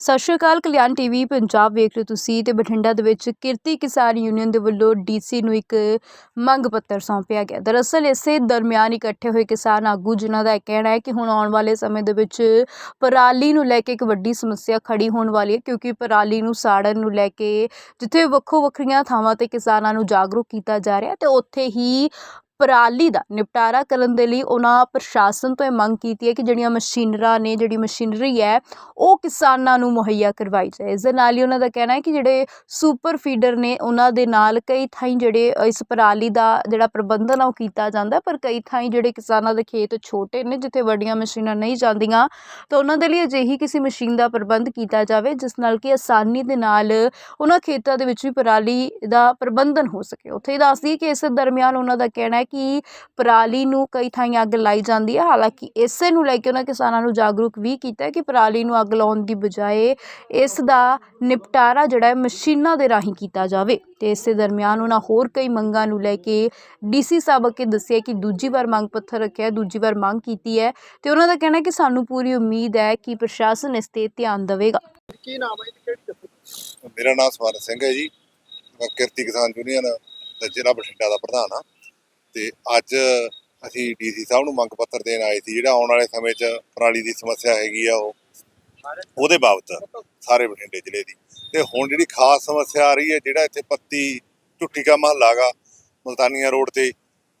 ਸਤਿ ਸ਼੍ਰੀ ਅਕਾਲ, ਕਲਿਆਣ ਟੀਵੀ, ਪੰਜਾਬ ਵੇਖ ਰਹੇ ਹੋ ਤੁਸੀਂ ਤੇ ਬਠਿੰਡਾ ਦੇ ਵਿੱਚ ਕਿਰਤੀ ਕਿਸਾਨ ਯੂਨੀਅਨ ਦੇ ਵੱਲੋਂ ਡੀਸੀ ਨੂੰ ਇੱਕ ਮੰਗ ਪੱਤਰ ਸੌਂਪਿਆ ਗਿਆ। ਦਰਅਸਲ ਇਸੇ ਦਰਮਿਆਨ ਇਕੱਠੇ ਹੋਏ ਕਿਸਾਨ ਆਗੂ ਜਿਨ੍ਹਾਂ ਦਾ ਇਹ ਕਹਿਣਾ ਹੈ ਕਿ ਹੁਣ ਆਉਣ ਵਾਲੇ ਸਮੇਂ ਦੇ ਵਿੱਚ ਪਰਾਲੀ ਨੂੰ ਲੈ ਕੇ ਇੱਕ ਵੱਡੀ ਸਮੱਸਿਆ ਖੜੀ ਹੋਣ ਵਾਲੀ ਹੈ, ਕਿਉਂਕਿ ਪਰਾਲੀ ਨੂੰ ਸਾੜਨ ਨੂੰ ਲੈ ਕੇ ਜਿੱਥੇ ਵੱਖੋ ਵੱਖਰੀਆਂ ਥਾਵਾਂ ਤੇ ਕਿਸਾਨਾਂ ਨੂੰ ਜਾਗਰੂਕ ਕੀਤਾ ਜਾ ਰਿਹਾ ਤੇ ਉੱਥੇ ਹੀ ਪਰਾਲੀ ਦਾ ਨਿਪਟਾਰਾ ਕਰਨ ਦੇ ਲਈ ਉਹਨਾਂ ਪ੍ਰਸ਼ਾਸਨ ਤੋਂ ਇਹ ਮੰਗ ਕੀਤੀ ਹੈ ਕਿ ਜਿਹੜੀਆਂ ਮਸ਼ੀਨਰਾਂ ਨੇ, ਜਿਹੜੀ ਮਸ਼ੀਨਰੀ ਹੈ, ਉਹ ਕਿਸਾਨਾਂ ਨੂੰ ਮੁਹੱਈਆ ਕਰਵਾਈ ਜਾਏ। ਇਸ ਦੇ ਨਾਲ ਹੀ ਉਹਨਾਂ ਦਾ ਕਹਿਣਾ ਹੈ ਕਿ ਜਿਹੜੇ ਸੁਪਰ ਫੀਡਰ ਨੇ, ਉਹਨਾਂ ਦੇ ਨਾਲ ਕਈ ਥਾਈਂ ਜਿਹੜੇ ਇਸ ਪਰਾਲੀ ਦਾ ਜਿਹੜਾ ਪ੍ਰਬੰਧਨ ਆ ਉਹ ਕੀਤਾ ਜਾਂਦਾ ਪਰ ਕਈ ਥਾਈਂ ਜਿਹੜੇ ਕਿਸਾਨਾਂ ਦੇ ਖੇਤ ਛੋਟੇ ਨੇ, ਜਿੱਥੇ ਵੱਡੀਆਂ ਮਸ਼ੀਨਾਂ ਨਹੀਂ ਜਾਂਦੀਆਂ, ਤਾਂ ਉਹਨਾਂ ਦੇ ਲਈ ਅਜਿਹੀ ਕਿਸੇ ਮਸ਼ੀਨ ਦਾ ਪ੍ਰਬੰਧ ਕੀਤਾ ਜਾਵੇ, ਜਿਸ ਨਾਲ ਕਿ ਆਸਾਨੀ ਦੇ ਨਾਲ ਉਹਨਾਂ ਖੇਤਾਂ ਦੇ ਵਿੱਚ ਵੀ ਪਰਾਲੀ ਦਾ ਪ੍ਰਬੰਧਨ ਹੋ ਸਕੇ। ਉੱਥੇ ਹੀ ਦੱਸਦੀ ਕਿ ਇਸ ਦਰਮਿਆਨ ਉਹਨਾਂ ਦਾ ਕਹਿਣਾ ਹੈ ਕਿ ਪਰਾਲੀ ਨੂੰ ਕਈ ਥਾਈਂ ਅੱਗ ਲਾਈ ਜਾਂਦੀ ਹੈ। ਹਾਲਾਂਕਿ ਇਸੇ ਨੂੰ ਲੈ ਕੇ ਉਹਨਾਂ ਕਿਸਾਨਾਂ ਨੂੰ ਜਾਗਰੂਕ ਵੀ ਕੀਤਾ ਹੈ ਕਿ ਪਰਾਲੀ ਨੂੰ ਅੱਗ ਲਾਉਣ ਦੀ ਬਜਾਏ ਇਸ ਦਾ ਨਿਪਟਾਰਾ ਜਿਹੜਾ ਹੈ ਮਸ਼ੀਨਾਂ ਦੇ ਰਾਹੀਂ ਕੀਤਾ ਜਾਵੇ ਤੇ ਇਸੇ ਦਰਮਿਆਨ ਉਹਨਾਂ ਹੋਰ ਕਈ ਮੰਗਾਂ ਨੂੰ ਲੈ ਕੇ ਡੀਸੀ ਸਾਹਿਬ ਅੱਗੇ ਦੱਸਿਆ ਕਿ ਦੂਜੀ ਵਾਰ ਮੰਗ ਪੱਤਰ ਰੱਖਿਆ ਹੈ, ਦੂਜੀ ਵਾਰ ਮੰਗ ਕੀਤੀ ਹੈ ਤੇ ਉਹਨਾਂ ਦਾ ਕਹਿਣਾ ਹੈ ਕਿ ਸਾਨੂੰ ਪੂਰੀ ਉਮੀਦ ਹੈ ਕਿ ਪ੍ਰਸ਼ਾਸਨ ਇਸ ਤੇ ਧਿਆਨ ਦੇਵੇਗਾ। ਕੀ ਨਾਮ ਹੈ ਜੀ? ਕਿਹੜੀ ਮੇਰਾ ਨਾਮ ਸਵਰਨ ਸਿੰਘ ਹੈ ਜੀ। ਮੈਂ ਕਿਰਤੀ ਕਿਸਾਨ ਯੂਨੀਅਨ ਦਾ ਜ਼ਿਲ੍ਹਾ ਬਠਿੰਡਾ ਦਾ ਪ੍ਰਧਾਨ ਆ ਤੇ ਅੱਜ ਅਸੀਂ ਡੀਸੀ ਸਾਹਿਬ ਨੂੰ ਮੰਗ ਪੱਤਰ ਦੇਣ ਆਏ ਸੀ, ਜਿਹੜਾ ਆਉਣ ਵਾਲੇ ਸਮੇਂ 'ਚ ਪਰਾਲੀ ਦੀ ਸਮੱਸਿਆ ਹੈਗੀ ਆ ਉਹ। ਉਹਦੇ ਬਾਬਤ ਸਾਰੇ ਬਠਿੰਡੇ ਜ਼ਿਲ੍ਹੇ ਦੀ। ਤੇ ਹੁਣ ਜਿਹੜੀ ਖਾਸ ਸਮੱਸਿਆ ਆ ਰਹੀ ਹੈ, ਜਿਹੜਾ ਇੱਥੇ ਪੱਤੀ ਝੁੱਟੀ ਕਾ ਮਹੱਲਾ ਗਾ ਮਲਤਾਨੀਆਂ ਰੋਡ ਤੇ,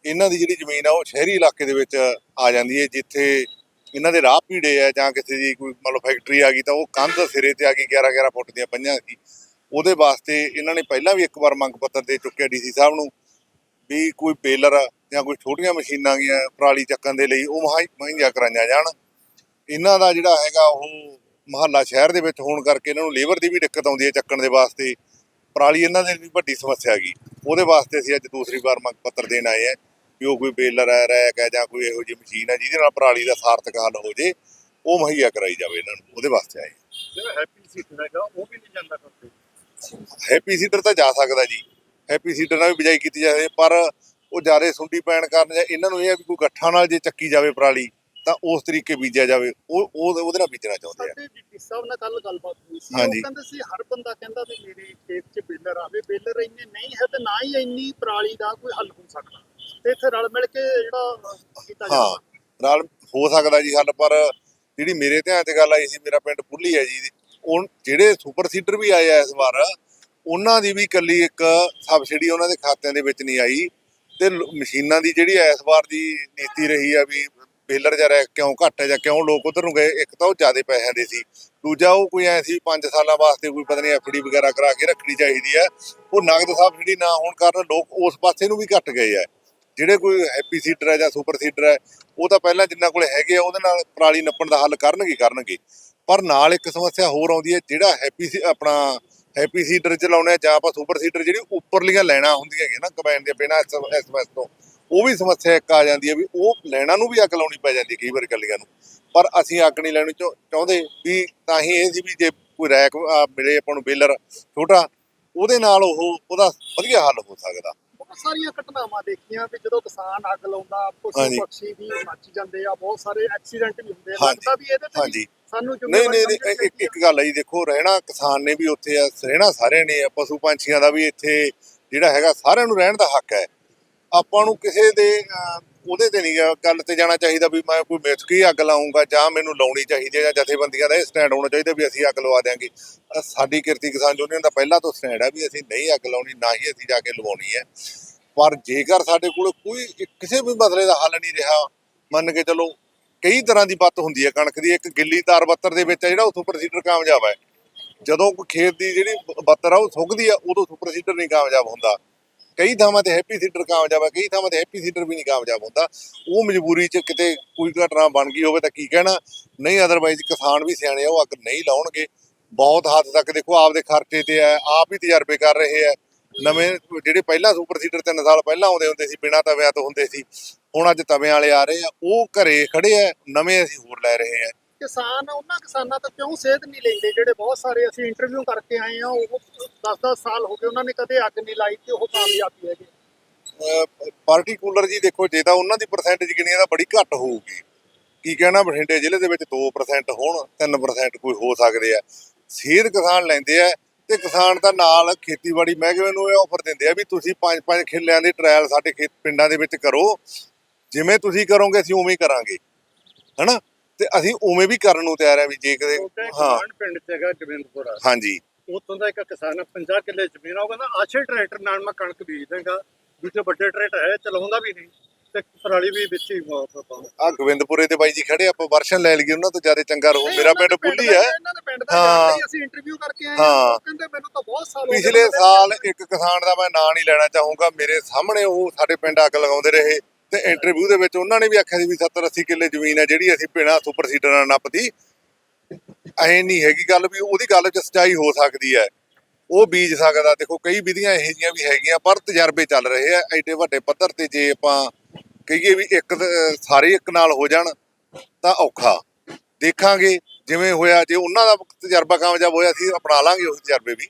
ਇਹਨਾਂ ਦੀ ਜਿਹੜੀ ਜ਼ਮੀਨ ਆ, ਉਹ ਸ਼ਹਿਰੀ ਇਲਾਕੇ ਦੇ ਵਿੱਚ ਆ ਜਾਂਦੀ ਹੈ, ਜਿੱਥੇ ਇਹਨਾਂ ਦੇ ਰਾਹ ਪੀੜੇ ਆ, ਜਾਂ ਕਿਸੇ ਦੀ ਕੋਈ ਮੰਨ ਲਓ ਫੈਕਟਰੀ ਆ ਗਈ ਤਾਂ ਉਹ ਕੰਧ ਸਿਰੇ ਤੇ ਆ ਗਈ 11 11 ਫੁੱਟ ਦੀਆਂ ਪਈਆਂ ਸੀ ਉਹਦੇ ਵਾਸਤੇ ਇਹਨਾਂ ਨੇ ਪਹਿਲਾਂ ਵੀ ਇੱਕ ਵਾਰ ਮੰਗ ਪੱਤਰ ਦੇ ਚੁੱਕਿਆ ਡੀਸੀ ਸਾਹਿਬ ਨੂੰ। ਵੀ ਕੋਈ ਬੇਲਰ ਜਾਂ ਕੋਈ ਛੋਟੀਆਂ ਮਸ਼ੀਨਾਂ ਗੀਆਂ ਪਰਾਲੀ ਚੱਕਣ ਦੇ ਲਈ ਉਹ ਮਹਾ- ਮੁਹੱਈਆ ਕਰਾਈਆਂ ਜਾਣ। ਇਹਨਾਂ ਦਾ ਜਿਹੜਾ ਹੈਗਾ ਉਹ ਮਹੱਲਾ ਸ਼ਹਿਰ ਦੇ ਵਿੱਚ ਹੋਣ ਕਰਕੇ ਇਹਨਾਂ ਨੂੰ ਲੇਬਰ ਦੀ ਵੀ ਦਿੱਕਤ ਆਉਂਦੀ ਹੈ ਚੱਕਣ ਦੇ ਵਾਸਤੇ। ਪਰਾਲੀ ਇਹਨਾਂ ਦੇ ਲਈ ਵੱਡੀ ਸਮੱਸਿਆ ਹੈਗੀ। ਉਹਦੇ ਵਾਸਤੇ ਅਸੀਂ ਅੱਜ ਦੂਸਰੀ ਵਾਰ ਮੰਗ ਪੱਤਰ ਦੇਣ ਆਏ ਆ ਵੀ ਉਹ ਕੋਈ ਬੇਲਰ ਹੈ ਰੈਕ ਹੈ ਜਾਂ ਕੋਈ ਇਹੋ ਜਿਹੀ ਮਸ਼ੀਨ ਹੈ ਜਿਹਦੇ ਨਾਲ ਪਰਾਲੀ ਦਾ ਸਾਰਥਕ ਹੱਲ ਹੋ ਜੇ ਉਹ ਮੁਹੱਈਆ ਕਰਾਈ ਜਾਵੇ ਇਹਨਾਂ ਨੂੰ ਉਹਦੇ ਵਾਸਤੇ ਆਏ ਜਿਹੜਾ ਹੈਪੀ ਸੀਟ ਹੈਗਾ ਉਹ ਵੀ ਨਹੀਂ ਜਾਂਦਾ ਕਰਦੇ। ਹੈਪੀ ਸੀਡਰ ਤਾਂ ਜਾ ਸਕਦਾ ਜੀ। ਹੈਪੀ ਸੀਡਰ ਨਾਲ ਵੀ ਬਿਜਾਈ ਕੀਤੀ ਜਾਵੇ ਪਰ ਉਹ ਜ਼ਿਆਦਾ ਸੁੰਡੀ ਪੈਣ ਕਾਰਨ ਜਾਂ ਇਹਨਾਂ ਨੂੰ ਇਹ ਆ ਵੀ ਕੋਈ ਗੱਠਾਂ ਨਾਲ ਜੇ ਚੱਕੀ ਜਾਵੇ ਪਰਾਲੀ ਤਾਂ ਉਸ ਤਰੀਕੇ ਬੀਜਿਆ ਜਾਵੇ। ਉਹ ਉਹ- ਉਹਦੇ ਨਾਲ ਬੀਜਣਾ ਚਾਹੁੰਦੇ ਆ। ਸਾਡੇ ਡੀਪੀ ਸਾਹਿਬ ਨਾਲ ਕੱਲ ਗੱਲਬਾਤ ਹੋਈ ਸੀ। ਹਾਂਜੀ। ਉਹ ਕਹਿੰਦੇ ਸੀ ਹਰ ਬੰਦਾ ਕਹਿੰਦਾ ਵੀ ਮੇਰੇ ਖੇਤ 'ਚ ਬੇਲਰ ਆਵੇ ਬੇਲਰ ਇੰਨੇ ਨਹੀਂ ਹੈ ਤੇ ਨਾ ਹੀ ਇੰਨੀ ਪਰਾਲੀ ਦਾ ਕੋਈ ਹੱਲ ਹੋ ਸਕਦਾ। ਤੇ ਇੱਥੇ ਰਲ ਮਿਲ ਕੇ ਜਿਹੜਾ ਅਹ, ਕੀਤਾ ਹਾਂ ਜਾਂਦਾ। ਨਾਲ ਹੋ ਸਕਦਾ ਜੀ ਹੱਲ ਪਰ ਜਿਹੜੀ ਮੇਰੇ ਧਿਆਨ 'ਚ ਗੱਲ ਆਈ ਸੀ ਮੇਰਾ ਪਿੰਡ ਪੁੱਲੀ ਹੈ ਜੀ ਉਹ ਜਿਹੜੇ ਸੁਪਰ ਸੀਡਰ ਵੀ ਆਏ ਆ ਇਸ ਵਾਰ ਉਹਨਾਂ ਦੀ ਵੀ ਇਕੱਲੀ ਇੱਕ ਸਬਸਿਡੀ ਉਹਨਾਂ ਦੇ ਖਾਤਿਆਂ ਦੇ ਵਿੱਚ ਨਹੀਂ ਆਈ ਤੇ ਲ- ਮਸ਼ੀਨਾਂ ਦੀ ਜਿਹੜੀ ਇਸ ਵਾਰ ਦੀ ਨੀਤੀ ਰਹੀ ਆ ਵੀ ਬੇਲਰ ਜਾਂ ਰੈਕ ਕਿਉਂ ਘੱਟ ਹੈ ਜਾਂ ਕਿਉਂ ਲੋਕ ਉਧਰ ਨੂੰ ਗਏ, ਇੱਕ ਤਾਂ ਉਹ ਜ਼ਿਆਦਾ ਪੈਸਿਆਂ ਦੇ ਸੀ। ਦੂਜਾ ਉਹ ਕੋਈ ਐ ਸੀ 5 ਸਾਲਾਂ ਵਾਸਤੇ ਕੋਈ ਪਤਾ ਨਹੀਂ ਐਫਡੀ ਵਗੈਰਾ ਕਰਾ ਕੇ ਰੱਖਣੀ ਚਾਹੀਦੀ ਹੈ। ਉਹ ਨਗਦ ਸਬਸਿਡੀ ਨਾ ਹੋਣ ਕਾਰਨ ਲੋਕ ਉਸ ਪਾਸੇ ਨੂੰ ਵੀ ਘੱਟ ਗਏ ਆ ਜਿਹੜੇ ਕੋਈ ਹੈਪੀ ਸੀਡਰ ਹੈ ਜਾਂ ਸੁਪਰ ਸੀਡਰ ਹੈ, ਉਹ ਤਾਂ ਪਹਿਲਾਂ ਜਿੰਨਾ ਕੋਲ ਹੈਗੇ ਆ, ਉਹਦੇ ਨਾਲ ਪਰਾਲੀ ਨੱਪਣ ਦਾ ਹੱਲ ਕਰਨਗੇ ਕਰਨਗੇ। ਪਰ ਨਾਲ ਇੱਕ ਸਮੱਸਿਆ ਹੋਰ ਆਉਂਦੀ ਹੈ, ਜਿਹੜਾ ਹੈਪੀ ਸੀ, ਆਪਣਾ ਹੈਪੀ ਸੀਡਰ ਚਲਾਉਣੇ ਆ ਜਾਂ ਆਪਾਂ ਸੁਪਰ ਸੀਡਰ ਜਿਹੜੀ ਉੱਪਰਲੀਆਂ ਲੈਣਾ ਹੁੰਦੀਆਂ ਹੈਗੀਆਂ ਨਾ ਕੰਬਾਈਨ ਦੇ ਬਿਨਾਂ ਐਸਐਮਐਸ ਤੋਂ ਉਹ ਵੀ ਸਮੱਸਿਆ ਇੱਕ ਆ ਜਾਂਦੀ ਹੈ ਵੀ ਉਹ ਲੈਣਾ ਨੂੰ ਵੀ ਅੱਗ ਲਾਉਣੀ ਪੈ ਜਾਂਦੀ ਹੈ ਕਈ ਵਾਰ ਗੱਲੀਆਂ ਨੂੰ ਪਰ ਅਸੀਂ ਅੱਗ ਨਹੀਂ ਲੈਣੀ ਚਾਹੁ- ਚਾਹੁੰਦੇ ਵੀ ਤਾਂ ਹੀ ਇਹ ਸੀ ਵੀ ਜੇ ਕੋਈ ਰੈਕ ਮਿਲੇ ਆਪਾਂ ਨੂੰ ਬੇਲਰ ਛੋਟਾ ਉਹਦੇ ਨਾਲ ਉਹ ਉਹਦਾ ਵਧੀਆ ਹੱਲ ਹੋ ਸਕਦਾ ਬਹੁਤ ਸਾਰੀਆਂ ਘਟਨਾਵਾਂ ਦੇਖੀਆਂ ਵੀ ਜਦੋਂ ਕਿਸਾਨ ਅੱਗ ਲਾਉਂਦਾ ਪਸ਼ੂ। ਪਕਸ਼ੀ ਵੀ ਮੱਚ ਜਾਂਦੇ ਆ ਬਹੁਤ ਸਾਰੇ ਐਕਸੀਡੈਂਟ ਵੀ ਹੁੰਦੇ ਆ। ਲੱਗਦਾ ਵੀ ਇਹਦੇ ਤੇ ਹਾਂਜੀ ਸਾਨੂੰ ਨਹੀਂ ਨਹੀਂ ਨਹੀਂ, ਇੱਕ ਇੱਕ ਗੱਲ ਹੈ ਜੀ ਦੇਖੋ ਰਹਿਣਾ ਕਿਸਾਨ ਨੇ ਵੀ ਉੱਥੇ ਆ ਰਹਿਣਾ ਸਾਰਿਆਂ ਨੇ ਆ ਪਸ਼ੂ ਪੰਛੀਆਂ ਦਾ ਵੀ ਇੱਥੇ ਜਿਹੜਾ ਹੈਗਾ ਸਾਰਿਆਂ ਨੂੰ ਰਹਿਣ ਦਾ ਹੱਕ ਹੈ। ਆਪਾਂ ਨੂੰ ਕਿਸੇ ਦੇ ਅਹ, ਉਹਦੇ ਤੇ ਨਹੀਂ ਗਾ ਗੱਲ ਤੇ ਜਾਣਾ ਚਾਹੀਦਾ ਵੀ ਮੈਂ ਕੋਈ ਮਿੱਥ ਕੇ ਹੀ ਅੱਗ ਲਾਉਂਗਾ ਜਾਂ ਮੈਨੂੰ ਲਾਉਣੀ ਚਾਹੀਦੀ ਹੈ ਜਾਂ ਜਥੇਬੰਦੀਆਂ ਦਾ ਇਹ ਸਟੈਂਡ ਹੋਣਾ ਚਾਹੀਦਾ ਵੀ ਅਸੀਂ ਅੱਗ ਲਵਾ ਦਿਆਂਗੇ। ਅਹ, ਸਾਡੀ ਕਿਰਤੀ ਕਿਸਾਨ ਯੂਨੀਅਨ ਦਾ ਪਹਿਲਾਂ ਤੋਂ ਸਟੈਂਡ ਹੈ ਵੀ ਅਸੀਂ ਨਹੀਂ ਅੱਗ ਲਾਉਣੀ ਨਾ ਹੀ ਅਸੀਂ ਜਾ ਕੇ ਲਵਾਉਣੀ ਹੈ। ਪਰ ਜੇਕਰ ਸਾਡੇ ਕੋਲ ਕੋਈ ਕਿਸੇ ਵੀ ਮਸਲੇ ਦਾ ਹੱਲ ਨਹੀਂ ਰਿਹਾ ਮੰਨ ਕੇ ਚਲੋ ਕਈ ਤਰ੍ਹਾਂ ਦੀ ਬੱਤ ਹੁੰਦੀ ਹੈ ਕਣਕ ਦੀ। ਇੱਕ ਗਿੱਲੀ ਤਾਰ ਬੱਤਰ ਦੇ ਵਿੱਚ ਆ ਜਿਹੜਾ ਉਹ ਸੁਪਰ ਕਾਮਯਾਬ ਹੈ। ਜਦੋਂ ਕੋਈ ਖੇਤ ਦੀ ਜਿਹੜੀ ਬੱਤਰ ਆ, ਉਹ ਸੁੱਕਦੀ ਆ, ਉਦੋਂ ਸੁਪਰ ਸੀਡਰ ਨਹੀਂ ਕਾਮਯਾਬ ਹੁੰਦਾ। ਕਈ ਥਾਵਾਂ ਤੇ ਹੈਪੀ ਸੀਡਰ ਕਾਮਯਾਬ ਹੈ ਕਈ ਥਾਵਾਂ ਤੇ ਹੈਪੀ ਸੀਡਰ ਵੀ ਨਹੀਂ ਕਾਮਯਾਬ ਹੁੰਦਾ। ਉਹ ਮਜਬੂਰੀ 'ਚ ਕਿਤੇ ਕੋਈ ਘਟਨਾ ਬਣ ਗਈ ਹੋਵੇ ਤਾਂ ਕੀ ਕਹਿਣਾ? ਨਹੀਂ ਅਦਰਵਾਈਜ਼ ਕਿਸਾਨ ਵੀ ਸਿਆਣੇ ਆ, ਉਹ ਅੱਗ ਨਹੀਂ ਲਾਉਣਗੇ। ਬਹੁਤ ਹੱਦ ਤੱਕ ਦੇਖੋ, ਆਪਦੇ ਖਰਚੇ ਤੇ ਆ ਆਪ ਹੀ ਤਜਰਬੇ ਕਰ ਰਹੇ ਆ ਨਵੇਂ, ਜਿਹੜੇ ਪਹਿਲਾਂ ਸੁਪਰ ਸੀਡਰ 3 ਸਾਲ ਪਹਿਲਾਂ ਆਉਂਦੇ ਹੁੰਦੇ ਸੀ, ਬਿਨਾਂ ਤਵਿਆਂ ਤੋਂ ਹੁੰਦੇ ਸੀ ਹੁਣ ਅੱਜ ਤਵਿਆਂ ਵਾਲੇ ਆ ਰਹੇ ਆ ਉਹ ਘਰੇ ਖੜੇ ਆ ਨਵੇਂ ਅਸੀਂ ਹੋਰ ਲੈ ਰਹੇ ਆ। ਕਿਸਾਨ ਉਹਨਾਂ ਕਿਸਾਨਾਂ ਤੋਂ ਕਿਉਂ ਸੇਧ ਨਹੀਂ ਲੈਂਦੇ? ਜਿਹੜੇ ਬਹੁਤ ਸਾਰੇ ਅਸੀਂ ਇੰਟਰਵਿਊ ਕਰਕੇ ਆਏ ਆ ਉਹ 10-10 ਸਾਲ ਹੋ ਗਏ ਉਹਨਾਂ ਨੇ ਕਦੇ ਅੱਗ ਨਹੀਂ ਲਾਈ ਤੇ ਉਹ ਕਾਮਯਾਬੀ ਹੈਗੇ। ਪਾਰਟੀਕੂਲਰ ਜੀ ਦੇਖੋ ਜੇ ਤਾਂ ਉਹਨਾਂ ਦੀ ਪਰਸੈਂਟੇਜ ਗਿਣੀ ਤਾਂ ਬੜੀ ਘੱਟ ਹੋਊਗੀ। ਕੀ ਕਹਿਣਾ ਬਠਿੰਡੇ ਜ਼ਿਲ੍ਹੇ ਦੇ ਵਿੱਚ 2% ਹੋਣ 3% ਕੋਈ ਹੋ ਸਕਦੇ ਆ। ਸੇਧ ਕਿਸਾਨ ਲੈਂਦੇ ਆ ਤੇ ਕਿਸਾਨ ਤਾਂ ਨਾਲ ਖੇਤੀਬਾੜੀ ਮਹਿਕਮੇ ਨੂੰ ਇਹ ਆਫਰ ਦਿੰਦੇ ਆ ਵੀ ਤੁਸੀਂ ਪੰਜ ਪੰਜ ਖਿੱਲਿਆਂ ਦੇ ਟ੍ਰਾਇਲ ਸਾਡੇ ਖੇਤ ਪਿੰਡਾਂ ਦੇ ਵਿੱਚ ਕਰੋ। ਜਿਵੇਂ ਤੁਸੀਂ ਕਰੋਗੇ ਅਸੀਂ ਉਵੇਂ ਹੀ ਕਰਾਂਗੇ। ਹਨਾ? ਤੇ ਅਸੀਂ ਉਵੇਂ ਵੀ ਕਰਨ ਨੂੰ ਤਿਆਰ ਆ ਵੀ ਜੇ ਕਦੇ ਹਾਂ। ਪਿੰਡ ਚ ਹੈਗਾ ਗੋਬਿੰਦਪੁਰਾ ਹਾਂਜੀ। ਉੱਥੋਂ ਦਾ ਇੱਕ ਕਿਸਾਨ ਆ, 50 ਕਿੱਲੇ ਜ਼ਮੀਨ ਆ ਉਹ ਕਹਿੰਦਾ ਆਛੇ ਟਰੈਕਟਰ ਨਾਲ ਮੈਂ ਕਣਕ ਬੀਜ ਦਾਂਗਾ ਦੂਜੇ ਵੱਡੇ ਟਰੈਕਟਰ ਹੈ ਚਲਾਉਂਦਾ ਵੀ ਨਹੀਂ। ਤੇ ਪਰਾਲੀ ਵੀ ਵਿੱਚ ਹੀ ਆ ਗੋਬਿੰਦਪੁਰੇ ਦੇ ਬਾਈ ਜੀ ਖੜੇ ਆਪਾਂ ਵਰਸ਼ਨ ਲੈ ਲਈਏ ਉਹਨਾਂ ਤੋਂ ਜ਼ਿਆਦਾ ਚੰਗਾ ਰਹੂ ਮੇਰਾ ਪਿੰਡ ਬੁੱਲੀ ਹੈ। ਹਾਂ। ਅਸੀਂ ਇੰਟਰਵਿਊ ਕਰਕੇ ਆਏ ਹਾਂ। ਉਹ ਕਹਿੰਦੇ ਮੈਨੂੰ ਤਾਂ ਬਹੁਤ ਸਾਲ ਹੋ ਗਏ ਪਿਛਲੇ ਸਾਲ ਇੱਕ ਕਿਸਾਨ ਦਾ ਮੈਂ ਨਾਂ ਨਹੀਂ ਲੈਣਾ ਚਾਹੂੰਗਾ। ਮੇਰੇ ਸਾਹਮਣੇ ਉਹ ਸਾਡੇ ਪਿੰਡ ਅੱਗ ਲਗਾਉਂਦੇ ਰਹੇ। ਤੇ ਇੰਟਰਵਿਊ ਦੇ ਵਿੱਚ ਉਹਨਾਂ ਨੇ ਵੀ ਆਖਿਆ ਸੀ ਵੀ 70 80 ਕਿੱਲੇ ਜ਼ਮੀਨ ਹੈ ਜਿਹੜੀ ਅਸੀਂ ਪਿਣਾ ਸੁਪਰ ਸੀਡਰ ਨਾਲ ਨੱਪਦੀ। ਐ ਨਹੀਂ ਹੈਗੀ ਗੱਲ ਵੀ ਉਹਦੀ ਗੱਲ 'ਚ ਸੱਚਾਈ ਹੋ ਸਕਦੀ ਹੈ। ਉਹ ਬੀਜ ਸਕਦਾ। ਦੇਖੋ ਕਈ ਵਿਧੀਆਂ ਇਹੋ ਜਿਹੀਆਂ ਵੀ ਹੈਗੀਆਂ, ਪਰ ਤਜਰਬੇ ਚੱਲ ਰਹੇ ਆ। ਐਡੇ ਵੱਡੇ ਪੱਧਰ ਤੇ ਜੇ ਆਪਾਂ ਕਹੀਏ ਵੀ ਇੱਕ ਸਾਰੇ ਇੱਕ ਨਾਲ ਹੋ ਜਾਣ, ਤਾਂ ਔਖਾ। ਦੇਖਾਂਗੇ ਜਿਵੇਂ ਹੋਇਆ, ਜੇ ਉਹਨਾਂ ਦਾ ਤਜਰਬਾ ਕਾਮਯਾਬ ਹੋਇਆ ਸੀ ਅਪਣਾ ਲਾਂਗੇ ਉਸ ਤਜਰਬੇ ਵੀ।